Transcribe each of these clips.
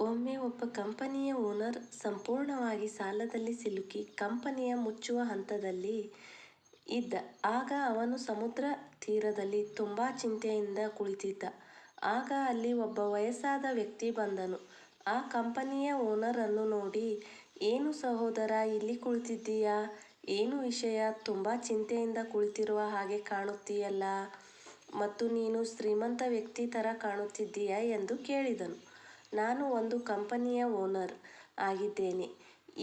ಒಮ್ಮೆ ಒಬ್ಬ ಕಂಪನಿಯ ಓನರ್ ಸಂಪೂರ್ಣವಾಗಿ ಸಾಲದಲ್ಲಿ ಸಿಲುಕಿ ಕಂಪನಿಯ ಮುಚ್ಚುವ ಹಂತದಲ್ಲಿ ಇದ್ದ. ಆಗ ಅವನು ಸಮುದ್ರ ತೀರದಲ್ಲಿ ತುಂಬಾ ಚಿಂತೆಯಿಂದ ಕುಳಿತಿದ್ದ. ಆಗ ಅಲ್ಲಿ ಒಬ್ಬ ವಯಸ್ಸಾದ ವ್ಯಕ್ತಿ ಬಂದನು. ಆ ಕಂಪನಿಯ ಓನರನ್ನು ನೋಡಿ, ಏನು ಸಹೋದರ ಇಲ್ಲಿ ಕುಳಿತಿದ್ದೀಯಾ, ಏನು ವಿಷಯ, ತುಂಬಾ ಚಿಂತೆಯಿಂದ ಕುಳಿತಿರುವ ಹಾಗೆ ಕಾಣುತ್ತೀಯಲ್ಲ ಮತ್ತು ನೀನು ಶ್ರೀಮಂತ ವ್ಯಕ್ತಿ ಥರ ಕಾಣುತ್ತಿದ್ದೀಯ ಎಂದು ಕೇಳಿದನು. ನಾನು ಒಂದು ಕಂಪನಿಯ ಓನರ್ ಆಗಿದ್ದೇನೆ,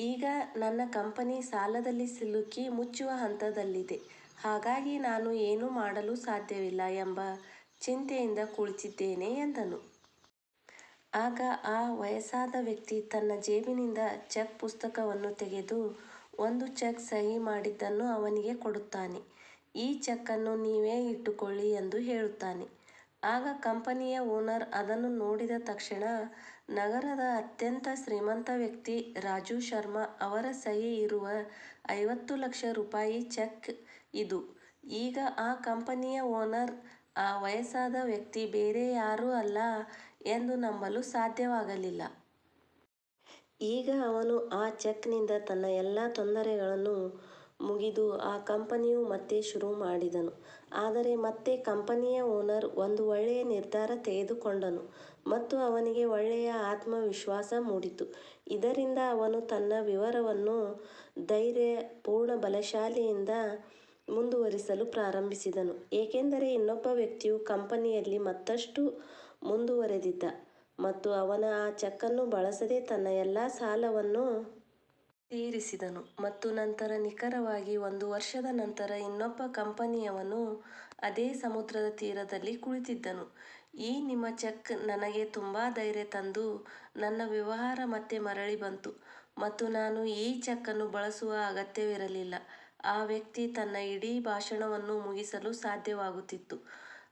ಈಗ ನನ್ನ ಕಂಪನಿ ಸಾಲದಲ್ಲಿ ಸಿಲುಕಿ ಮುಚ್ಚುವ ಹಂತದಲ್ಲಿದೆ, ಹಾಗಾಗಿ ನಾನು ಏನೂ ಮಾಡಲು ಸಾಧ್ಯವಿಲ್ಲ ಎಂಬ ಚಿಂತೆಯಿಂದ ಕುಳಿತಿದ್ದೇನೆ ಎಂದನು. ಆಗ ಆ ವಯಸ್ಸಾದ ವ್ಯಕ್ತಿ ತನ್ನ ಜೇಬಿನಿಂದ ಚೆಕ್ ಪುಸ್ತಕವನ್ನು ತೆಗೆದು ಒಂದು ಚೆಕ್ ಸಹಿ ಮಾಡಿದ್ದನ್ನು ಅವನಿಗೆ ಕೊಡುತ್ತಾನೆ. ಈ ಚೆಕ್ ಅನ್ನು ನೀವೇ ಇಟ್ಟುಕೊಳ್ಳಿ ಎಂದು ಹೇಳುತ್ತಾನೆ. ಆಗ ಕಂಪನಿಯ ಓನರ್ ಅದನ್ನು ನೋಡಿದ ತಕ್ಷಣ, ನಗರದ ಅತ್ಯಂತ ಶ್ರೀಮಂತ ವ್ಯಕ್ತಿ ರಾಜು ಶರ್ಮಾ ಅವರ ಸಹಿ ಇರುವ ಐವತ್ತು ಲಕ್ಷ ರೂಪಾಯಿ ಚೆಕ್ ಇದು. ಈಗ ಆ ಕಂಪನಿಯ ಓನರ್ ಆ ವಯಸ್ಸಾದ ವ್ಯಕ್ತಿ ಬೇರೆ ಯಾರೂ ಅಲ್ಲ ಎಂದು ನಂಬಲು ಸಾಧ್ಯವಾಗಲಿಲ್ಲ. ಈಗ ಅವನು ಆ ಚೆಕ್ನಿಂದ ತನ್ನ ಎಲ್ಲ ತೊಂದರೆಗಳನ್ನು ಮುಗಿದು ಆ ಕಂಪನಿಯು ಮತ್ತೆ ಶುರು ಮಾಡಿದನು. ಆದರೆ ಮತ್ತೆ ಕಂಪನಿಯ ಓನರ್ ಒಂದು ಒಳ್ಳೆಯ ನಿರ್ಧಾರ ತೆಗೆದುಕೊಂಡನು ಮತ್ತು ಅವನಿಗೆ ಒಳ್ಳೆಯ ಆತ್ಮವಿಶ್ವಾಸ ಮೂಡಿತು. ಇದರಿಂದ ಅವನು ತನ್ನ ವಿವರವನ್ನು ಧೈರ್ಯ, ಪೂರ್ಣ ಬಲಶಾಲಿಯಿಂದ ಮುಂದುವರಿಸಲು ಪ್ರಾರಂಭಿಸಿದನು, ಏಕೆಂದರೆ ಇನ್ನೊಬ್ಬ ವ್ಯಕ್ತಿಯು ಕಂಪನಿಯಲ್ಲಿ ಮತ್ತಷ್ಟು ಮುಂದುವರೆದಿದ್ದ ಮತ್ತು ಅವನ ಆ ಚೆಕ್ಕನ್ನು ಬಳಸದೆ ತನ್ನ ಎಲ್ಲಾ ಸಾಲವನ್ನು ತೀರಿಸಿದನು. ಮತ್ತು ನಂತರ ನಿಖರವಾಗಿ ಒಂದು ವರ್ಷದ ನಂತರ ಇನ್ನೊಬ್ಬ ಕಂಪನಿಯವನು ಅದೇ ಸಮುದ್ರದ ತೀರದಲ್ಲಿ ಕುಳಿತಿದ್ದನು. ಈ ನಿಮ್ಮ ಚೆಕ್ ನನಗೆ ತುಂಬಾ ಧೈರ್ಯ ತಂದು ನನ್ನ ವ್ಯವಹಾರ ಮತ್ತೆ ಮರಳಿ ಬಂತು ಮತ್ತು ನಾನು ಈ ಚೆಕ್ ಅನ್ನು ಬಳಸುವ ಅಗತ್ಯವಿರಲಿಲ್ಲ. ಆ ವ್ಯಕ್ತಿ ತನ್ನ ಇಡೀ ಭಾಷಣವನ್ನು ಮುಗಿಸಲು ಸಾಧ್ಯವಾಗುತ್ತಿತ್ತು,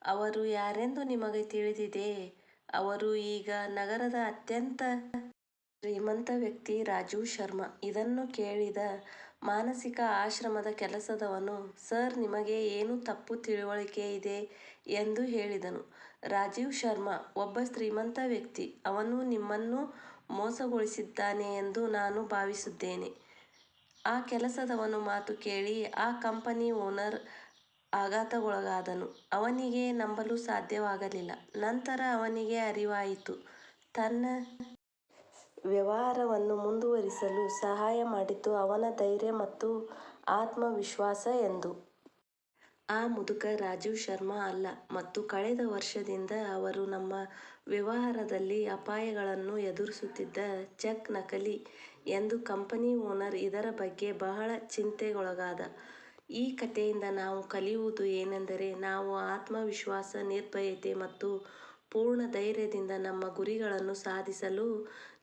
ಅವರು ಯಾರೆಂದು ನಿಮಗೆ ತಿಳಿದಿದೆ, ಅವರು ಈಗ ನಗರದ ಅತ್ಯಂತ ಶ್ರೀಮಂತ ವ್ಯಕ್ತಿ ರಾಜು ಶರ್ಮ ಇದನ್ನು ಕೇಳಿದ ಮಾನಸಿಕ ಆಶ್ರಮದ ಕೆಲಸದವನು, ಸರ್ ನಿಮಗೆ ಏನು ತಪ್ಪು ತಿಳುವಳಿಕೆ ಇದೆ ಎಂದು ಹೇಳಿದನು. ರಾಜೀವ್ ಶರ್ಮಾ ಒಬ್ಬ ಶ್ರೀಮಂತ ವ್ಯಕ್ತಿ, ಅವನು ನಿಮ್ಮನ್ನು ಮೋಸಗೊಳಿಸಿದ್ದಾನೆ ಎಂದು ನಾನು ಭಾವಿಸುತ್ತೇನೆ. ಆ ಕೆಲಸದವನು ಮಾತು ಕೇಳಿ ಆ ಕಂಪನಿ ಓನರ್ ಆಘಾತಗೊಳಗಾದನು ಅವನಿಗೆ ನಂಬಲು ಸಾಧ್ಯವಾಗಲಿಲ್ಲ. ನಂತರ ಅವನಿಗೆ ಅರಿವಾಯಿತು, ತನ್ನ ವ್ಯವಹಾರವನ್ನು ಮುಂದುವರಿಸಲು ಸಹಾಯ ಮಾಡಿತು ಅವನ ಧೈರ್ಯ ಮತ್ತು ಆತ್ಮವಿಶ್ವಾಸ ಎಂದು. ಆ ಮುದುಕ ರಾಜೀವ್ ಶರ್ಮಾ ಅಲ್ಲ ಮತ್ತು ಕಳೆದ ವರ್ಷದಿಂದ ಅವರು ನಮ್ಮ ವ್ಯವಹಾರದಲ್ಲಿ ಅಪಾಯಗಳನ್ನು ಎದುರಿಸುತ್ತಿದ್ದ ಚೆಕ್ ನಕಲಿ ಎಂದು ಕಂಪನಿ ಓನರ್ ಇದರ ಬಗ್ಗೆ ಬಹಳ ಚಿಂತೆಗೊಳಗಾದ. ಈ ಕಥೆಯಿಂದ ನಾವು ಕಲಿಯುವುದು ಏನೆಂದರೆ, ನಾವು ಆತ್ಮವಿಶ್ವಾಸ, ನಿರ್ಭಯತೆ ಮತ್ತು ಪೂರ್ಣ ಧೈರ್ಯದಿಂದ ನಮ್ಮ ಗುರಿಗಳನ್ನು ಸಾಧಿಸಲು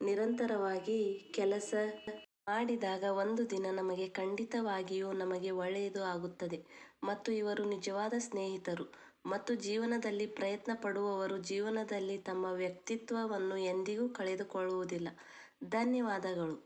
ನಿರಂತರವಾಗಿ ಕೆಲಸ ಮಾಡಿದಾಗ ಒಂದು ದಿನ ನಮಗೆ ಖಂಡಿತವಾಗಿಯೂ ನಮಗೆ ಒಳ್ಳೆಯದು ಆಗುತ್ತದೆ. ಮತ್ತು ಇವರು ನಿಜವಾದ ಸ್ನೇಹಿತರು ಮತ್ತು ಜೀವನದಲ್ಲಿ ಪ್ರಯತ್ನ ಪಡುವವರು ಜೀವನದಲ್ಲಿ ತಮ್ಮ ವ್ಯಕ್ತಿತ್ವವನ್ನು ಎಂದಿಗೂ ಕಳೆದುಕೊಳ್ಳುವುದಿಲ್ಲ. ಧನ್ಯವಾದಗಳು.